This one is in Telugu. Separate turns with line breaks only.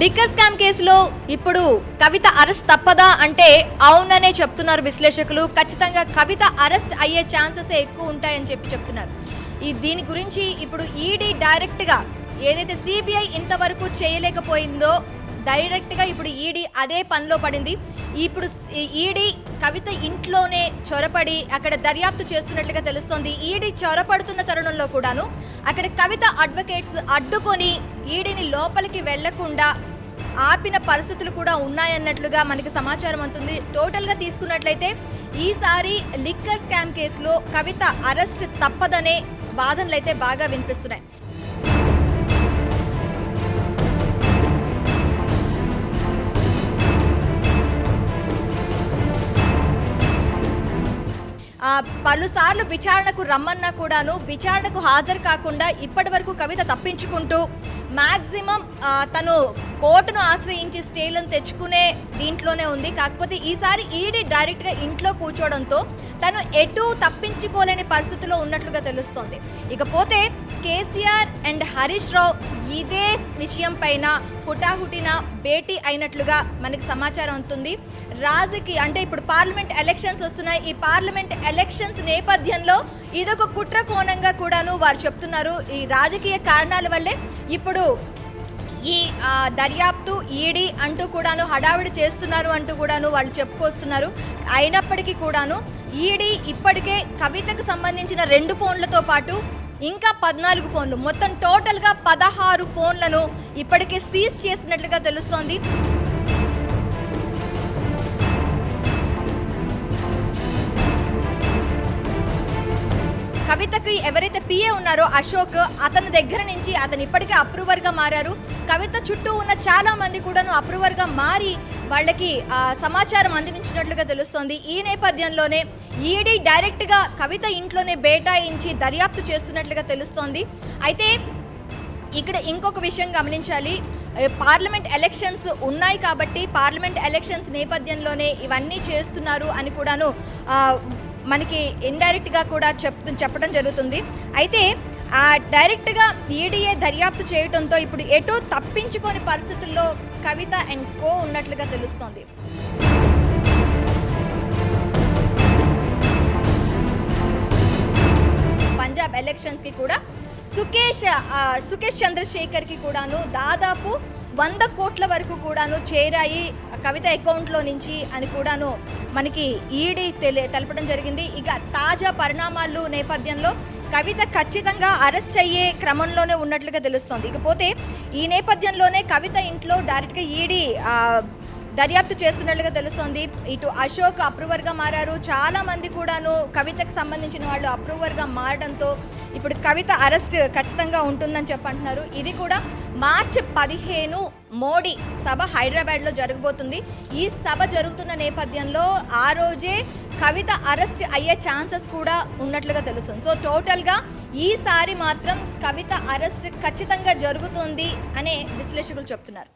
లిక్కర్ స్కామ్ కేసులో ఇప్పుడు కవిత అరెస్ట్ తప్పదా అంటే అవుననే చెప్తున్నారు విశ్లేషకులు. ఖచ్చితంగా కవిత అరెస్ట్ అయ్యే ఛాన్సెస్ ఎక్కువ ఉంటాయని చెప్పి చెప్తున్నారు. ఈ దీని గురించి ఇప్పుడు ఈడీ డైరెక్ట్గా ఏదైతే సిబిఐ ఇంతవరకు చేయలేకపోయిందో డైరెక్ట్గా ఇప్పుడు ఈడీ అదే పనిలో పడింది. ఇప్పుడు ఈడీ కవిత ఇంట్లోనే చొరపడి అక్కడ దర్యాప్తు చేస్తున్నట్లుగా తెలుస్తోంది. ఈడీ చొరపడుతున్న తరుణంలో కూడాను అక్కడ కవిత అడ్వకేట్స్ అడ్డుకొని ఈడీని లోపలికి వెళ్ళకుండా ఆపిన పరిస్థితులు కూడా ఉన్నాయన్నట్లుగా మనకి సమాచారం అందుతుంది టోటల్గా తీసుకున్నట్లయితే ఈసారి లిక్కర్ స్కామ్ కేసులో కవిత అరెస్ట్ తప్పదనే వాదనలు అయితే బాగా వినిపిస్తున్నాయి. పలుసార్లు విచారణకు రమ్మన్నా కూడాను విచారణకు హాజరు కాకుండా ఇప్పటి వరకు కవిత తప్పించుకుంటూ మ్యాక్సిమం తను కోర్టును ఆశ్రయించి స్టేలను తెచ్చుకునే దీంట్లోనే ఉంది. కాకపోతే ఈసారి ఈడీ డైరెక్ట్గా ఇంట్లో కూర్చోవడంతో తను ఎటు తప్పించుకోలేని పరిస్థితిలో ఉన్నట్లుగా తెలుస్తోంది. ఇకపోతే కేసీఆర్ అండ్ హరీష్ రావు ఇదే విషయం పైన హుటాహుటిన భేటీ అయినట్లుగా మనకి సమాచారం ఉంటుంది రాజకీయ అంటే ఇప్పుడు పార్లమెంట్ ఎలక్షన్స్ వస్తున్నాయి. ఈ పార్లమెంట్ ఎలక్షన్స్ నేపథ్యంలో ఇదొక కుట్ర కోణంగా కూడాను వారు చెప్తున్నారు. ఈ రాజకీయ కారణాల వల్లే ఇప్పుడు ఈ దర్యాప్తు ఈడీ అంటూ కూడాను హడావిడి చేస్తున్నారు అంటూ కూడాను వాళ్ళు చెప్పుకొస్తున్నారు. అయినప్పటికీ కూడాను ఈడీ ఇప్పటికే కవితకు సంబంధించిన రెండు ఫోన్లతో పాటు ఇంకా పద్నాలుగు ఫోన్లు. మొత్తం టోటల్గా పదహారు ఫోన్లను ఇప్పటికే సీజ్ చేసినట్లుగా తెలుస్తోంది. కవితకి ఎవరైతే పిఏ ఉన్నారో అశోక్ అతని దగ్గర నుంచి అతను ఇప్పటికే అప్రూవర్గా మారారు. కవిత చుట్టూ ఉన్న చాలా మంది కూడాను అప్రూవర్గా మారి వాళ్ళకి సమాచారం అందించినట్లుగా తెలుస్తోంది. ఈ నేపథ్యంలోనే ఈడీ డైరెక్ట్గా కవిత ఇంట్లోనే బేటాయించి దర్యాప్తు చేస్తున్నట్లుగా తెలుస్తోంది. అయితే ఇక్కడ ఇంకొక విషయం గమనించాలి. పార్లమెంట్ ఎలక్షన్స్ ఉన్నాయి కాబట్టి పార్లమెంట్ ఎలక్షన్స్ నేపథ్యంలోనే ఇవన్నీ చేస్తున్నారు అని కూడాను మనకి ఇండైరెక్ట్గా కూడా చెప్ చెప్పడం జరుగుతుంది. అయితే ఆ డైరెక్ట్గా ఈడీఏ దర్యాప్తు చేయడంతో ఇప్పుడు ఎటో తప్పించుకోని పరిస్థితుల్లో కవిత అండ్ కో ఉన్నట్లుగా తెలుస్తోంది. పంజాబ్ ఎలక్షన్స్కి కూడా సుకేష్ సుకేష్ చంద్రశేఖర్కి కూడాను దాదాపు వంద కోట్ల వరకు కూడాను చేరాయి కవిత అకౌంట్లో నుంచి అని కూడాను మనకి ఈడీ తెలి తెలపడం జరిగింది. ఇక తాజా పరిణామాలు నేపథ్యంలో కవిత ఖచ్చితంగా అరెస్ట్ అయ్యే క్రమంలోనే ఉన్నట్లుగా తెలుస్తోంది. ఇకపోతే ఈ నేపథ్యంలోనే కవిత ఇంట్లో డైరెక్ట్గా ఈడీ దర్యాప్తు చేస్తున్నట్లుగా తెలుస్తోంది. ఇటు అశోక్ అప్రూవర్గా మారారు. చాలా మంది కూడాను కవితకు సంబంధించిన వాళ్ళు అప్రూవర్గా మారడంతో ఇప్పుడు కవిత అరెస్ట్ ఖచ్చితంగా ఉంటుందని చెప్పంటున్నారు. ఇది కూడా మార్చి పదిహేను మోడీ సభ హైదరాబాద్లో జరగబోతుంది. ఈ సభ జరుగుతున్న నేపథ్యంలో ఆ రోజే కవిత అరెస్ట్ అయ్యే ఛాన్సెస్ కూడా ఉన్నట్లుగా తెలుస్తుంది. సో టోటల్గా ఈసారి మాత్రం కవిత అరెస్ట్ ఖచ్చితంగా జరుగుతుంది అనే విశ్లేషకులు చెప్తున్నారు.